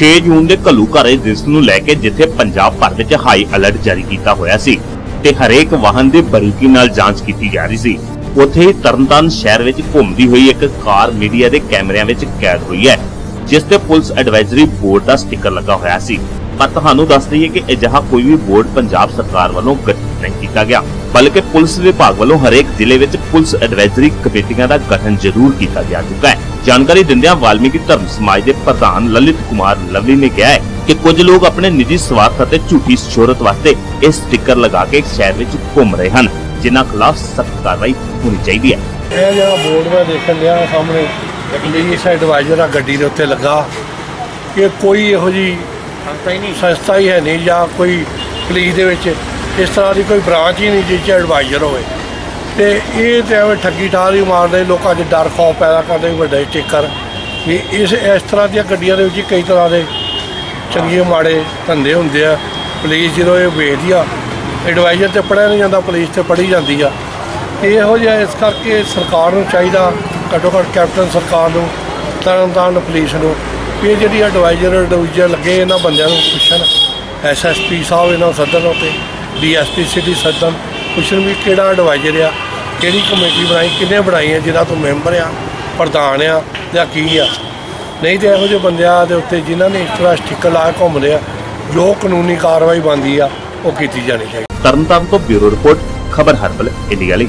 6 ਜੂਨ ਦੇ ਘੱਲੂਘਾਰੇ ਦਿਵਸ ਨੂੰ ਲੈ ਕੇ ਜਿੱਥੇ ਪੰਜਾਬ ਭਰ ਵਿੱਚ ਹਾਈ ਅਲਰਟ ਜਾਰੀ ਕੀਤਾ ਹੋਇਆ ਸੀ ਤੇ ਹਰੇਕ ਵਾਹਨ ਦੀ ਬਰੀਕੀ ਨਾਲ ਜਾਂਚ ਕੀਤੀ ਜਾ ਰਹੀ ਸੀ। ਉੱਥੇ ਹੀ ਤਰਨਤਾਰਨ ਸ਼ਹਿਰ ਵਿੱਚ ਘੁੰਮਦੀ ਹੋਈ ਇੱਕ ਕਾਰ ਮੀਡੀਆ ਦੇ ਕੈਮਰਿਆਂ ਵਿੱਚ ਕੈਦ ਹੋਈ ਹੈ, ਜਿਸ ਤੇ ਪੁਲਿਸ ਐਡਵਾਈਜ਼ਰੀ ਬੋਰਡ ਦਾ ਸਟicker ਲੱਗਾ ਹੋਇਆ ਸੀ। ਪਰ ਤੁਹਾਨੂੰ ਦੱਸ ਦਈਏ ਕਿ ਅਜਿਹਾ ਕੋਈ ਵੀ ਬੋਰਡ ਪੰਜਾਬ ਸਰਕਾਰ ਵੱਲੋਂ ਗਠਿਤ ਨਹੀਂ ਕੀਤਾ ਗਿਆ, ਬਲਕਿ ਪੁਲਿਸ ਵਿਭਾਗ ਵੱਲੋਂ ਹਰੇਕ ਜ਼ਿਲ੍ਹੇ ਵਿੱਚ ਪੁਲਿਸ ਐਡਵਾਈਜ਼ਰੀ ਕਮੇਟੀਆਂ ਦਾ ਗਠਨ ਜ਼ਰੂਰ ਕੀਤਾ ਜਾ ਚੁੱਕਾ ਹੈ। ਜਾਣਕਾਰੀ ਦਿੰਦਿਆਂ ਵਾਲਮੀਕੀ ਧਰਮ ਸਮਾਜ ਦੇ ਪ੍ਰਧਾਨ ਲਲਿਤ ਕੁਮਾਰ ਲਵਲੀ ਨੇ ਕਿਹਾ ਹੈ ਕਿ ਕੁਝ ਲੋਕ ਆਪਣੇ ਨਿੱਜੀ ਸਵਾਰਥ ਅਤੇ ਝੂਠੀ ਸ਼ੋਹਰਤ ਵਾਸਤੇ ਇਹ ਸਟicker ਲਗਾ ਕੇ ਸ਼ਹਿਰ ਵਿੱਚ ਘੁੰਮ ਰਹੇ ਹਨ ਜਿਨ੍ਹਾਂ ਖਿਲਾਫ ਸਖਤ ਕਾਰਵਾਈ ਹੋਣੀ ਚਾਹੀਦੀ ਹੈ। ਇਹ ਜਿਹੜਾ ਬੋਰਡ ਮੈਂ ਦੇਖਣ ਲਿਆ ਸਾਹਮਣੇ ਪੁਲਿਸ ਐਡਵਾਈਜ਼ਰ ਆ ਗੱਡੀ ਦੇ ਉੱਤੇ ਲੱਗਾ। ਕਿ ਕੋਈ ਇਹੋ ਜੀ ਸੰਸਥਾ ਹੀ ਨਹੀਂ। ਸੰਸਥਾ ਹੀ ਹੈ ਨਹੀਂ ਜਾਂ ਕੋਈ ਪੁਲਿਸ ਦੇ ਵਿੱਚ ਇਸ ਤਰ੍ਹਾਂ ਦੀ ਕੋਈ ਬ੍ਰਾਂਚ ਹੀ ਨਹੀਂ ਜਿਸ 'ਚ ਐਡਵਾਈਜ਼ਰ ਹੋਵੇ। ਤੇ ਇਹ ਤੇ ਐਵੇਂ ਠੱਗੀ ਠਾਰੀ ਮਾਰਦੇ ਲੋਕਾਂ 'ਚ ਡਰ ਖੌਫ ਪੈਦਾ ਕਰਦੇ ਵੱਡੇ ਸਟicker। ਵੀ ਇਸ ਇਸ ਤਰ੍ਹਾਂ ਦੀਆਂ ਗੱਡੀਆਂ ਦੇ ਵਿੱਚ ਕਈ ਤਰ੍ਹਾਂ ਦੇ ਚੰਗੇ ਮਾੜੇ ਧੰਦੇ ਹੁੰਦੇ ਆ। ਪੁਲਿਸ ਜਦੋਂ ਇਹ ਵੇਚਦੀ ਆ ਐਡਵਾਈਜ਼ਰ ਤੇ ਪੜਿਆ ਨਹੀਂ ਜਾਂਦਾ, ਪੁਲਿਸ ਤੇ ਪੜ੍ਹੀ ਜਾਂਦੀ ਆ। ਇਹੋ ਜਿਹਾ ਇਸ ਕਰਕੇ ਸਰਕਾਰ ਨੂੰ ਚਾਹੀਦਾ, ਘੱਟੋ ਘੱਟ ਕੈਪਟਨ ਸਰਕਾਰ ਨੂੰ ਤਰਨਤਾਰਨ ਪੁਲਿਸ ਨੂੰ ਇਹ ਜਿਹੜੀ ਐਡਵਾਈਜ਼ਰ ਐਡਵਾਈਜ਼ਰ ਲੱਗੇ ਇਹਨਾਂ ਬੰਦਿਆਂ ਨੂੰ ਪੁੱਛਣ। ਐਸਐਸਪੀ ਸਾਹਿਬ ਇਹਨਾਂ ਨੂੰ ਸੱਦਣ ਉੱਤੇ ਡੀਐਸਪੀ ਸਿਟੀ ਸੱਦਣ। ਪੁੱਛਣ ਵੀ ਕਿਹੜਾ ਐਡਵਾਈਜ਼ਰ ਆ, ਕਿਹੜੀ ਕਮੇਟੀ ਬਣਾਈ ਕਿੰਨੇ ਬਣਾਈ ਆ, ਜਿਹਦਾ ਤੂੰ ਮੈਂਬਰ ਆ, ਪ੍ਰਧਾਨ ਆ, ਜਾਂ ਕੀ ਆ। ਨਹੀਂ ਤੇ ਇਹੋ ਜਿਹੇ ਬੰਦਿਆਂ ਦੇ ਉੱਤੇ ਜਿਨ੍ਹਾਂ ਨੇ ਇਸ ਤਰ੍ਹਾਂ ਸਟicker ਲਾ ਕੇ ਘੁੰਮਦੇ ਆ, ਜੋ ਕਾਨੂੰਨੀ ਕਾਰਵਾਈ ਬਣਦੀ ਆ, ਉਹ ਕੀਤੀ ਜਾਣੀ ਚਾਹੀਦੀ। ਤਰਨਤਾਰਨ ਤੋਂ ਬਿਊਰੋ ਰਿਪੋਰਟ, ਖਬਰ ਹਰਬਲ ਇੰਡੀਆ ਲਈ।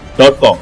넣을 거